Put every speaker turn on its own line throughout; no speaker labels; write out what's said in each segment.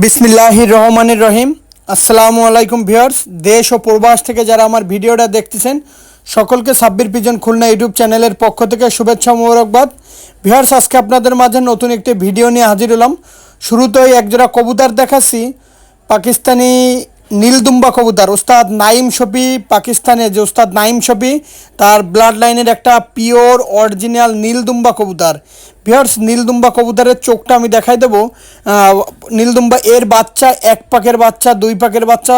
বিসমিল্লাহির রহমানির রহিম। আসসালামু আলাইকুম ভিউয়ার্স। দেশ ও প্রবাস থেকে যারা আমার ভিডিওটা দেখতেছেন, সকলকে সাব্বির পিজন খুলনা ইউটিউব চ্যানেলের পক্ষ থেকে শুভেচ্ছা মোবারকবাদ। ভিউয়ার্স, আজকে আপনাদের মাঝে নতুন একটি ভিডিও নিয়ে হাজির হলাম। শুরুতেই একজোড়া কবুতার দেখাচ্ছি। পাকিস্তানি নীলদুম্বা কবুতর। ওস্তাদ নাইম শফি পাকিস্তানে যে ওস্তাদ নাইম শফি, তার ব্লাড লাইনের একটা পিওর অরিজিনাল নীলদুম্বা কবুতর। ভিয়ার্স নীলদুম্বা কবুতরের চোখটা আমি দেখাই দেবো। নীলদুম্বা এর বাচ্চা, এক পাকের বাচ্চা, দুই পাকের বাচ্চা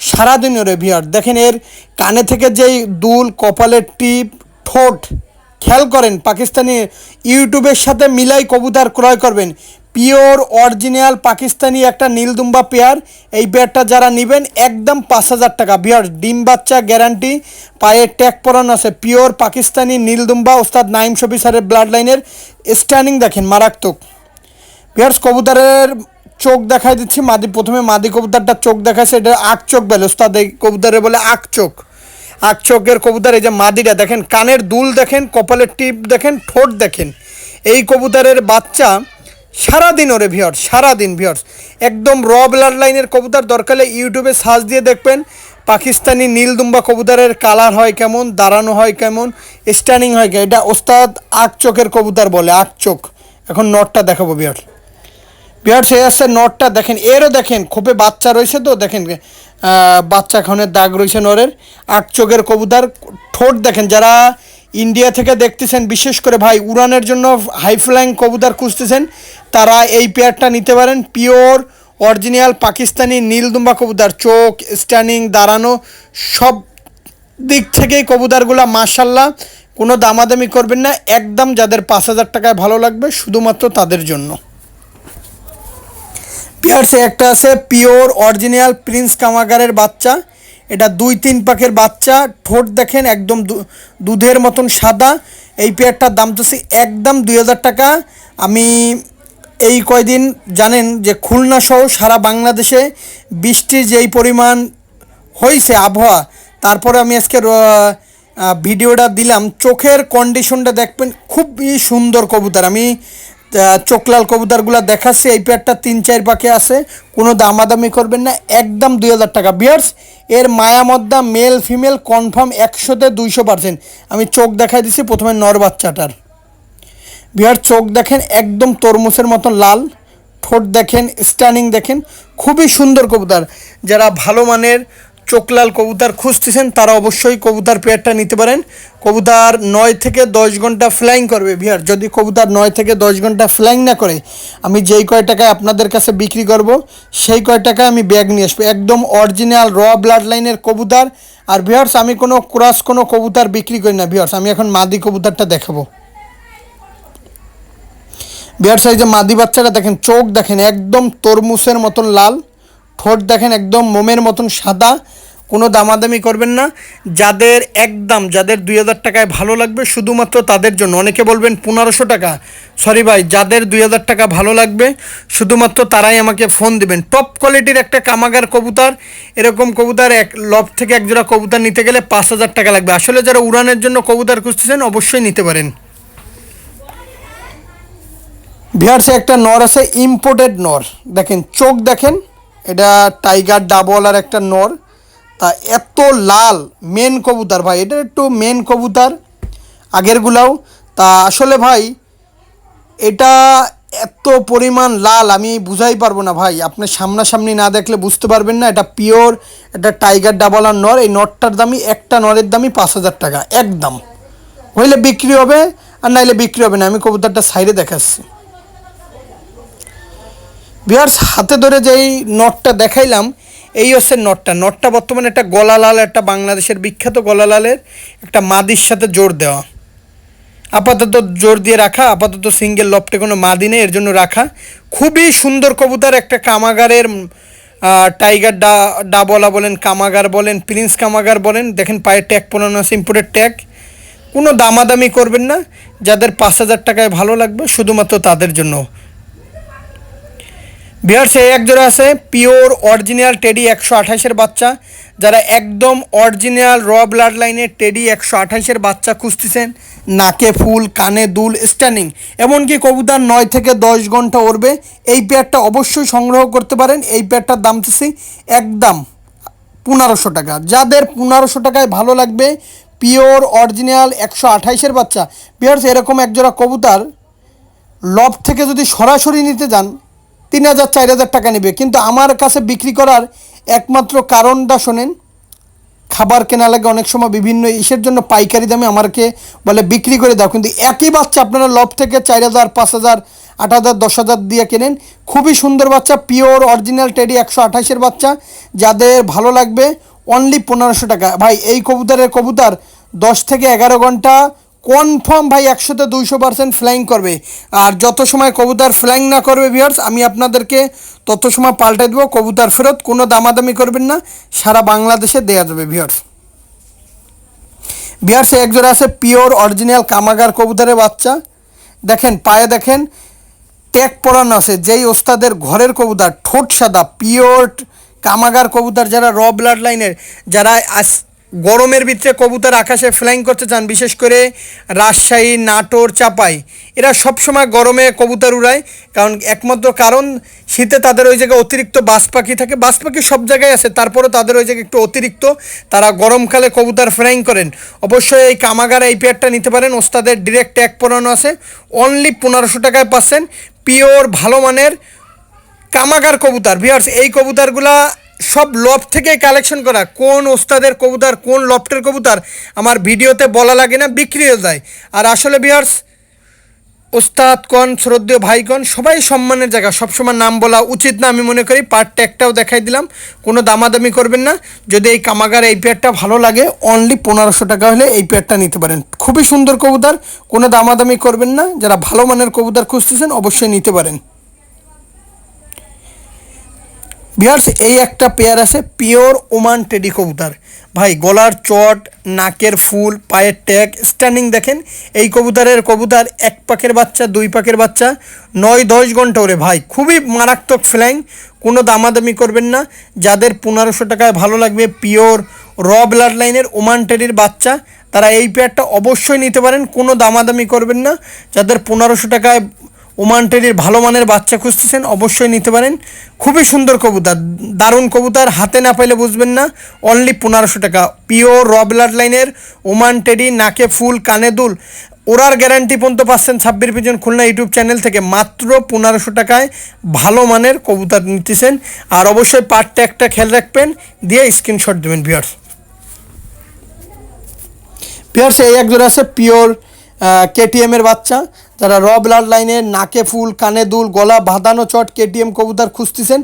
সারাদিন ওরে ভিয়ার দেখেন এর কানে থেকে যেই দুল, কপালের টিপ, ঠোঁট, খেয়াল করেন, পাকিস্তানি ইউটিউবের সাথে মিলাই কবুতর ক্রয় করবেন। পিওর অরিজিনাল পাকিস্তানি একটা নীলদুম্বা পেয়ার। এই পেয়ারটা যারা নেবেন, একদম পাঁচ হাজার টাকা। বিয়ার ডিম বাচ্চা গ্যারান্টি পায়ে ট্যাগ পরানো আছে। পিওর পাকিস্তানি নীলদুম্বা ওস্তাদ নাইম শফি স্যারের ব্লাড লাইনের স্ট্যান্ডিং দেখেন মারাত্মক। বিয়ার্স কবুতরের চোখ দেখাই দিচ্ছি। মাদি, প্রথমে মাদি কবুতরটার চোখ দেখাচ্ছে এটা আখ চোখ বলে, ওস্তাদ এই কবুতরে বলে আখ চোখ। আখ চোখের কবুতর, এই যে মাদিটা দেখেন, কানের দুল দেখেন, কপালের টিপ দেখেন, ঠোঁট দেখেন। এই কবুতরের বাচ্চা সারাদিন ওরে ভিওর সারাদিন ভিওর্স একদম র ব্লাড লাইনের কবুতর দরকারে ইউটিউবে সার্চ দিয়ে দেখবেন। পাকিস্তানি নীলদুম্বা কবুতরের কালার হয় কেমন, দাঁড়ানো হয় কেমন স্ট্যান্ডিং হয় কেমন। এটা ওস্তাদ আখ চোখের কবুতর বলে আখ চোখ এখন নটটা দেখাবো বিয়ার বিয়ার সে আসছে নটটা দেখেন, এরও দেখেন, খোপে বাচ্চা রয়েছে তো, দেখেন বাচ্চা খানের দাগ রয়েছে নরের। আখ চোখের কবুতর, ঠোঁট দেখেন, যারা ইন্ডিয়া থেকে দেখতেছেন, বিশেষ করে ভাই উড়ানের জন্য হাই ফ্লাইং কবুতর খুঁজতেছেন। তারা এই পেয়ারটা নিতে পারেন পিওর অরিজিনাল পাকিস্তানি নীলদুম্বা কবুতর, চোখ স্ট্যান্ডিং দাঁড়ানো, সব দিক থেকেই কবুতরগুলো মার্শাল্লাহ কোনো দামাদামি করবেন না। একদম যাদের পাঁচ হাজার টাকায় ভালো লাগবে, শুধুমাত্র তাদের জন্য। পিয়ার্সে একটা আছে পিওর অরিজিনাল প্রিন্স কামাগারের বাচ্চা। এটা দুই তিন পাকের বাচ্চা, ঠোঁট দেখেন একদম দুধের মতন সাদা। এই পেয়ারটার দাম তো একদম দুই হাজার টাকা। আমি এই কয়দিন জানেন যে খুলনা সহ সারা বাংলাদেশে বৃষ্টির যেই পরিমাণ হয়েছে আবহাওয়া, তারপরে আমি আজকে ভিডিওটা দিলাম। চোখের কন্ডিশনটা দেখবেন খুবই সুন্দর কবুতর। আমি চোখলাল কবুতরগুলো দেখাচ্ছি, এই পেয়ারটা তিন চার পাখে আছে, কোনো দামাদামি করবেন না, একদম দুই হাজার টাকা। বিয়ার্স, এর মায়ামদ্দা মেল ফিমেল কনফার্ম একশোতে দুইশো পার্সেন্ট আমি চোখ দেখাই দিচ্ছি প্রথমে নর বাচ্চাটার। বিহার চোখ দেখেন একদম তরমুজের মতন লাল, ঠোঁট দেখেন স্ট্যান্ডিং দেখেন, খুবই সুন্দর কবুতর। যারা ভালো মানের চোখলাল কবুতর খুঁজতেছেন, তারা অবশ্যই কবুতর পেয়ারটা নিতে পারেন। কবুতর নয় থেকে দশ ঘণ্টা ফ্লাইং করবে, বিহার। যদি কবুতর নয় থেকে দশ ঘণ্টা ফ্লাইং না করে, আমি যেই কয় টাকায় আপনাদের কাছে বিক্রি করব, সেই কয় টাকায় আমি ব্যাগ নিয়ে আসব। একদম অরিজিনাল র ব্লাড লাইনের কবুতর। আর ভিওর্স আমি কোনো ক্রস কোনো কবুতর বিক্রি করি না ভিওর্স আমি এখন মাদি কবুতরটা দেখাবো। বিয়ার সাইজে মাদি বাচ্চাটা দেখেন, চোখ দেখেন, একদম তরমুজের মতন লাল। ঠোঁট দেখেন একদম মোমের মতন সাদা, কোনো দামাদামি করবেন না। যাদের একদম যাদের দুই হাজার টাকায় ভালো লাগবে, শুধুমাত্র তাদের জন্য। অনেকে বলবেন পনেরোশো টাকা। সরি ভাই, যাদের দুই হাজার টাকা ভালো লাগবে, শুধুমাত্র তারাই আমাকে ফোন দিবেন। টপ কোয়ালিটির একটা কামাগার কবুতার, এরকম কবুতার এক লব থেকে একজোড়া কবুতর নিতে গেলে পাঁচ হাজার টাকা লাগবে। আসলে যারা উড়ানের জন্য কবুতর খুঁজতেছেন, অবশ্যই নিতে পারেন। ভিয়ার্সে একটা নর আছে ইম্পোর্টেড নর। দেখেন, চোখ দেখেন এটা টাইগার ডাবল আর একটা নর তা এত লাল মেন কবুতর ভাই, এটা একটু মেন কবুতর, আগেরগুলাও। তা আসলে ভাই, এটা এত পরিমাণ লাল, আমি বুঝাই পারব না ভাই। আপনি সামনাসামনি না দেখলে বুঝতে পারবেন না, এটা পিওর এটা টাইগার ডাবল আর নর এই নটটার দামই, একটা নরের দামই পাঁচ হাজার টাকা, একদম। হইলে বিক্রি হবে, আর নাইলে বিক্রি হবে না, আমি কবুতরটা সাইডে দেখাচ্ছি। বিহার্স হাতে ধরে যেই নটটা দেখাইলাম, এই হচ্ছে নটটা। নটটা বর্তমানে একটা গলালাল, একটা বাংলাদেশের বিখ্যাত গলালালের একটা মাদির সাথে জোর দেওয়া। আপাতত জোর দিয়ে রাখা, আপাতত সিঙ্গেল লপটে কোনো মাদি নেই, এর জন্য রাখা। খুবই সুন্দর কবুতর, একটা কামাগারের টাইগার ডা, ডাবলা বলেন, কামাগার বলেন, প্রিন্স কামাগার বলেন। দেখেন পায়ের ট্যাগ পরানো আছে ইম্পোর্টের ট্যাগ কোনো দামাদামি করবেন না, যাদের পাঁচ হাজার টাকায় ভালো লাগবে, শুধুমাত্র তাদের জন্য। এই এক জোড়া আছে, পিওর অরিজিনাল টেডি একশো আঠাশের বাচ্চা। যারা একদম অরিজিনাল র ব্লাড লাইনের টেডি একশো আঠাশের বাচ্চা খুঁজতেছেন, নাকে ফুল, কানে দুল স্ট্যান্ডিং এমনকি কবুতার নয় থেকে দশ ঘণ্টা উড়বে এই পেয়ারটা অবশ্যই সংগ্রহ করতে পারেন। এই পেয়ারটার দাম চাচ্ছি একদম পনেরোশো টাকা। যাদের পনেরোশো টাকায় ভালো লাগবে, পিওর অরিজিনাল একশো আঠাইশের বাচ্চা বিহার্স এরকম একজোড়া কবুতার লব থেকে যদি সরাসরি নিতে যান তিন হাজার, চার হাজার টাকা নেবে। কিন্তু আমার কাছে বিক্রি করার একমাত্র কারণটা শোনেন, খাবার কেনা লাগে অনেক সময় বিভিন্ন ইসের জন্য পাইকারি দামে আমাকে বলে, বিক্রি করে দাও। কিন্তু একই বাচ্চা আপনারা লব থেকে চার হাজার, পাঁচ হাজার, আট হাজার, দশ হাজার দিয়ে কেনেন। খুবই সুন্দর বাচ্চা, পিওর, অরিজিনাল টেডি একশো আঠাশের বাচ্চা। যাদের ভালো লাগবে অনলি পনেরোশো টাকা। ভাই, এই কবুতরের কবুতর দশ থেকে এগারো ঘণ্টা কনফার্ম ভাই একশোতে দুইশো পার্সেন্ট ফ্লাইং করবে। আর যত সময় কবুতর ফ্লাইং না করবে ভিউয়ার্স আমি আপনাদেরকে তত সময় পাল্টে দেবো, কবুতর ফেরত, কোনো দামাদামি করবেন না, সারা বাংলাদেশে দেওয়া যাবে ভিউয়ার্স বিহার্সে এক জোড়া আছে পিওর অরিজিনাল কামাগার কবুতরের বাচ্চা। দেখেন, পায়ে দেখেন ট্যাগ পরানো আছে, যেই ওস্তাদের ঘরের কবুতর, ঠোঁট সাদা পিওর কামাগার কবুতর, যারা র ব্লাড লাইনের যারা গরমের ভিতরে কবুতর আকাশে ফ্লাইং করতে চান, বিশেষ করে রাজশাহী, নাটোর, চাপাই। এরা সবসময় গরমে কবুতর উড়ায়, কারণ একমাত্র কারণ শীতে তাদের ওই জায়গায় অতিরিক্ত বাস পাখি থাকে। বাস পাখি সব জায়গায় আছে, তারপরেও তাদের ওই জায়গায় একটু অতিরিক্ত। তারা গরমকালে কবুতর ফ্লাইং করেন। অবশ্যই এই কামাগার এই পেয়ারটা নিতে পারেন, ওস্তাদের ডিরেক্ট ট্যাগ পরানো আছে। অনলি পনেরোশো টাকায় পাচ্ছেন। পিওর ভালো মানের কামাগার কবুতর। ভিউয়ার্স এই কবুতরগুলা সব লফট থেকে কালেকশন করা। কোন ওস্তাদের কবুতর, কোন লফটের কবুতর, আমার ভিডিওতে বলা লাগে না, বিক্রি হয়ে যায়। আর আসলে ভিউয়ার্স ওস্তাদ কন শ্রদ্ধেয় ভাইগণ, সবাই সম্মানের জায়গা। সবসময় নাম বলা উচিত না, আমি মনে করি। পার্টটা একটাও দেখাই দিলাম। কোনো দামাদামি করবেন না। যদি এই কামাগার এই পেয়ারটা ভালো লাগে অনলি পনেরোশো টাকা হলে এই পেয়ারটা নিতে পারেন। খুবই সুন্দর কবুতর, কোনো দামাদামি করবেন না। যারা ভালো মানের কবুতর খুঁজতেছেন, অবশ্যই নিতে পারেন। বিহার্স এই একটা পেয়ার আছে পিওর ওমান টেডি কবুতর। ভাই, গলার চট, নাকের ফুল, পায়ের ট্যাগ স্ট্যান্ডিং দেখেন, এই কবুতরের কবুতর এক পাকের বাচ্চা, দুই পাকের বাচ্চা, নয়, দশ ঘণ্টা ওরে। ভাই, খুবই মারাত্মক ফ্ল্যাং কোনো দামাদামি করবেন না। যাদের পনেরোশো টাকায় ভালো লাগবে পিওর র ব্লাড লাইনের ওমান টেডির বাচ্চা, তারা এই পেয়ারটা অবশ্যই নিতে পারেন, কোনো দামাদামি করবেন না। যাদের পনেরোশো টাকায় ওমান টেরির ভালো মানের বাচ্চা খুঁজতেছেন, অবশ্যই নিতে পারেন। খুবই সুন্দর কবুতর, দারুণ কবুতর, হাতে না পাইলে বুঝবেন না। অনলি পনেরোশো টাকা পিওর র ব্লাড লাইনের ওমান টেরি নাকে ফুল, কানে দুল। ওরার গ্যারান্টি পর্যন্ত পাচ্ছেন ছাব্বিশ পিজন খুলনা ইউটিউব চ্যানেল থেকে। মাত্র পনেরোশো টাকায় ভালো মানের কবুতর নিতেছেন আর অবশ্যই পার্টটা একটা খেয়াল রাখবেন, দিয়ে স্ক্রিনশট দেবেন পিওর এই এক জোড়া আছে পিওর কেটিএম এর বাচ্চা। যারা র ব্লাড লাইনে নাকে ফুল, কানে দুল, গলা, বাঁধানো চট, কেটিএম কবুতর খুঁজতেছেন,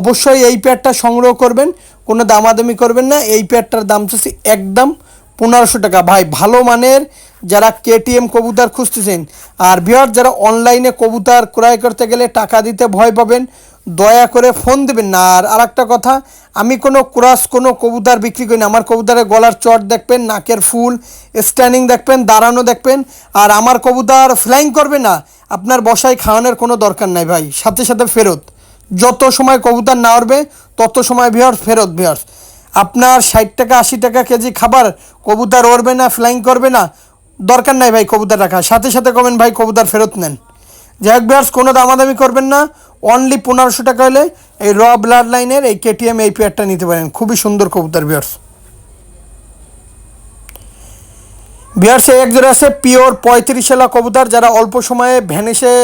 অবশ্যই এই প্যাডটা সংগ্রহ করবেন। কোনো দামাদামি করবেন না, এই প্যাডটার দাম চাচ্ছি একদম পনেরোশো টাকা। ভাই, ভালো মানের যারা কেটিএম কবুতর খুঁজতেছেন আর বিহার যারা অনলাইনে কবুতর ক্রয় করতে গেলে টাকা দিতে ভয় পাবেন, দয়া করে ফোন দেবেন না। আর আরেকটা কথা, আমি কোনো ক্রাস কোনো কবুতর বিক্রি করি না। আমার কবুতরের গলার চট দেখবেন, নাকের ফুল স্ট্যান্ডিং দেখবেন, দাঁড়ানো দেখবেন, আর আমার কবুতর ফ্লাইং করবে না। আপনার বসায় খাওয়ানোর কোনো দরকার নাই ভাই। সাথে সাথে ফেরত। যত সময় কবুতর না উঠবে তত সময় ভিওর ফেরত ভিওর আপনার ষাট টাকা, আশি টাকা কেজি খাবার কবুতর উড়বে না ফ্লাইং করবে না, দরকার নাই ভাই কবুতর রাখা। সাথে সাথে কমেন, ভাই, কবুতর ফেরত নেন। যাই হোক বিয়ার্স কোনো দামাদামি করবেন না। অনলি পনেরোশো টাকা হলে এই র ব্লাড লাইনের এই কেটিএম এই পেয়ারটা নিতে পারেন। খুবই সুন্দর কবুতর বিয়ার্স বিহার্সে এক জোড়া আছে পিওর পঁয়ত্রিশ এলা কবুতর। যারা অল্প সময়ে ভ্যানিসে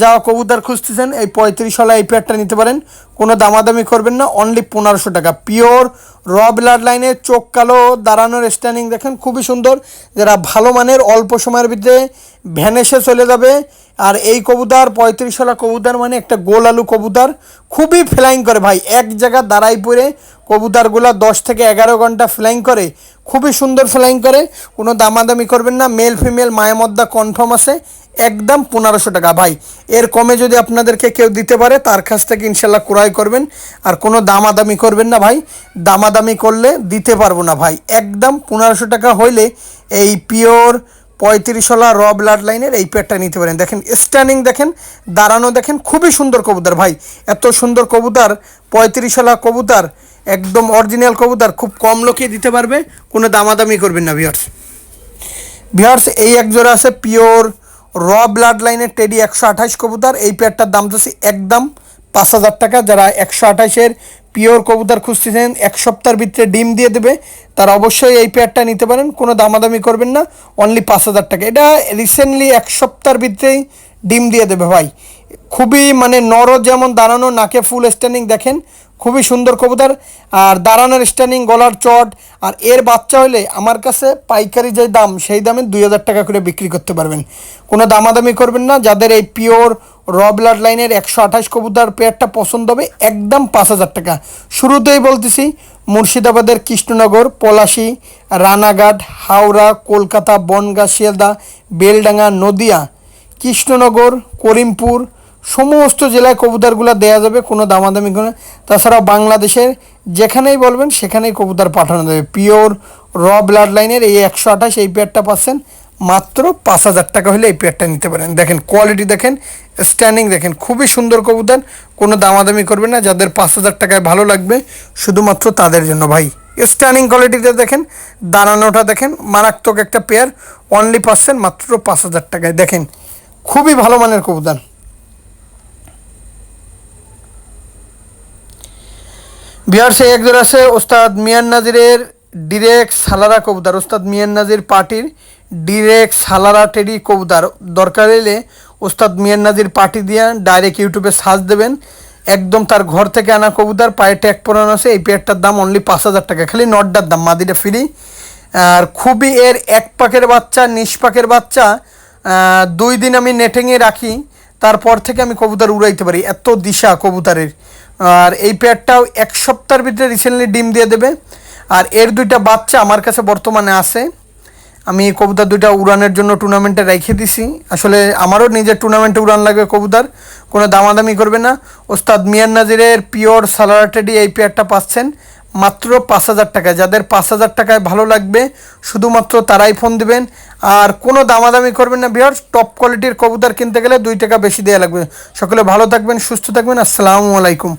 যাওয়া কবুতর খুঁজতেছেন, এই পঁয়ত্রিশ সালা এই পেয়ারটা নিতে পারেন। কোনো দামাদামি করবেন না অনলি পনেরোশো টাকা। পিওর র ব্লাড লাইনে চোখ কালো, দাঁড়ানোর স্ট্যান্ডিং দেখেন, খুবই সুন্দর। যারা ভালো মানের, অল্প সময়ের ভিতরে ভ্যানেসে চলে যাবে। আর এই কবুতর, পঁয়ত্রিশ সালা কবুতর মানে একটা গোল আলু কবুতর। খুবই ফ্লাইং করে ভাই, এক জায়গা দাঁড়াই পড়ে, কবুতরগুলো দশ থেকে এগারো ঘণ্টা ফ্লাইং করে, খুবই সুন্দর ফ্লাইং করে। কোনো দামাদামি করবেন না মেল ফিমেল মায়ামদ্দা কনফার্ম আছে। একদম পনেরোশো টাকা। ভাই, এর কমে যদি আপনাদেরকে কেউ দিতে পারে, তার কাছ থেকে ইনশাল্লাহ ক্রয় করবেন। আর কোনো দামাদামি করবেন না ভাই। দামাদামি করলে দিতে পারব না ভাই। একদম পনেরোশো টাকা হইলে এই পিওর পঁয়ত্রিশলা র ব্লাড লাইনের এই পেয়ারটা নিতে পারেন। দেখেন স্ট্যান্ডিং দেখেন, দাঁড়ানো দেখেন, খুবই সুন্দর কবুতর ভাই। এত সুন্দর কবুতর পঁয়ত্রিশলা কবুতর, একদম অরিজিনাল কবুতর, খুব কম লোকে দিতে পারবে। কোনো দামাদামি করবেন না ভিওর্স ভিওর্স এই একজোড়া আছে পিওর র ব্লাড লাইনের টেডি একশো আঠাশ কবুতর, এই পেয়ারটার দাম চাচ্ছি একদম পাঁচ হাজার টাকা। যারা একশো আঠাশের পিওর কবুতর খুঁজতেছেন, এক সপ্তাহের ভিতরে ডিম দিয়ে দেবে, তারা অবশ্যই এই পেয়ারটা নিতে পারেন, কোনো দামাদামি করবেন না অনলি পাঁচ হাজার টাকা। এটা রিসেন্টলি এক সপ্তাহের ভিতরেই ডিম দিয়ে দেবে ভাই। খুবই মানে নর যেমন দাঁড়ানো নাকে ফুল স্ট্যান্ডিং দেখেন খুবই সুন্দর কবুতর। আর দাঁড়ানোর স্ট্যান্ডিং গলার চট। আর এর বাচ্চা হলে আমার কাছে পাইকারি যে দাম, সেই দামে দুই হাজার টাকা করে বিক্রি করতে পারবেন। কোনো দামাদামি করবেন না। যাদের এই পিওর র ব্লাড লাইনের একশো আঠাশ কবুতর পেয়ারটা পছন্দ হবে, একদম পাঁচ হাজার টাকা। শুরুতেই বলতেছি, মুর্শিদাবাদের কৃষ্ণনগর, পলাশি, রানাঘাট, হাওড়া, কলকাতা, বনগাঁ, শিয়ালদা, বেলডাঙ্গা, নদিয়া, কৃষ্ণনগর, করিমপুর সমস্ত জেলায় কবুতরগুলো দেওয়া যাবে, কোনো দামাদামি কোনো তাছাড়াও বাংলাদেশের যেখানেই বলবেন, সেখানেই কবুতর পাঠানো যাবে। পিওর র ব্লাড লাইনের এই একশো আঠাশ এই পেয়ারটা পাচ্ছেন, মাত্র পাঁচ হাজার টাকা হলে এই পেয়ারটা নিতে পারেন। দেখেন কোয়ালিটি দেখেন স্ট্যান্ডিং দেখেন, খুবই সুন্দর কবুতর, কোনো দামাদামি করবে না। যাদের পাঁচ হাজার টাকায় ভালো লাগবে, শুধুমাত্র তাদের জন্য ভাই। স্ট্যান্ডিং কোয়ালিটিতে দেখেন দাঁড়ানোটা দেখেন, মারাত্মক একটা পেয়ার অনলি পাচ্ছেন মাত্র পাঁচ হাজার টাকায়। দেখেন, খুবই ভালো মানের কবুতর। বিহার সে একজন আছে ওস্তাদ মিয়ান নাজিরের ডিরেক্ট সালারা কবুতার ওস্তাদ মিয়ান নাজির পার্টির ডিরেক্ট সালারা টেডি কবুতার দরকার এলে ওস্তাদ মিয়ান নাজির পার্টি দিয়ে ডাইরেক্ট ইউটিউবে সার্চ দেবেন। একদম তার ঘর থেকে আনা কবুতার পায়ে ট্যাগ পরানো আছে। এই পেয়ারটার দাম অনলি পাঁচ হাজার টাকা। খালি নটটার দাম, মাদিটা ফ্রি আর খুবই এর এক পাকের বাচ্চা নিষ্পাকের বাচ্চা দুই দিন আমি নেটেঙে রাখি। তারপর থেকে আমি কবুতর উড়াইতে পারি। এত দিশা কবুতরের আর এই পেয়ারটাও এক সপ্তাহের ভিতরে রিসেন্টলি ডিম দিয়ে দেবে। আর এর দুইটা বাচ্চা আমার কাছে বর্তমানে আছে। আমি কবুতার দুইটা উড়ানের জন্য টুর্নামেন্টে রেখে দিছি। আসলে আমারও নিজের টুর্নামেন্টে উড়ান লাগবে কবুতার, কোনো দামাদামি করবে না। ওস্তাদ মিয়ান নাজিরের পিওর সালারাটেডি এই পেয়ারটা পাচ্ছেন মাত্র পাঁচ হাজার টাকায় যাদের পাঁচ হাজার টাকায় ভালো লাগবে, শুধুমাত্র তারাই ফোন দিবেন। আর কোনো দামাদামি করবেন না, বিহার। টপ কোয়ালিটির কবুতর কিনতে গেলে দুই টাকা বেশি দেওয়া লাগবে। সকলে ভালো থাকবেন, সুস্থ থাকবেন। আসসালামু আলাইকুম।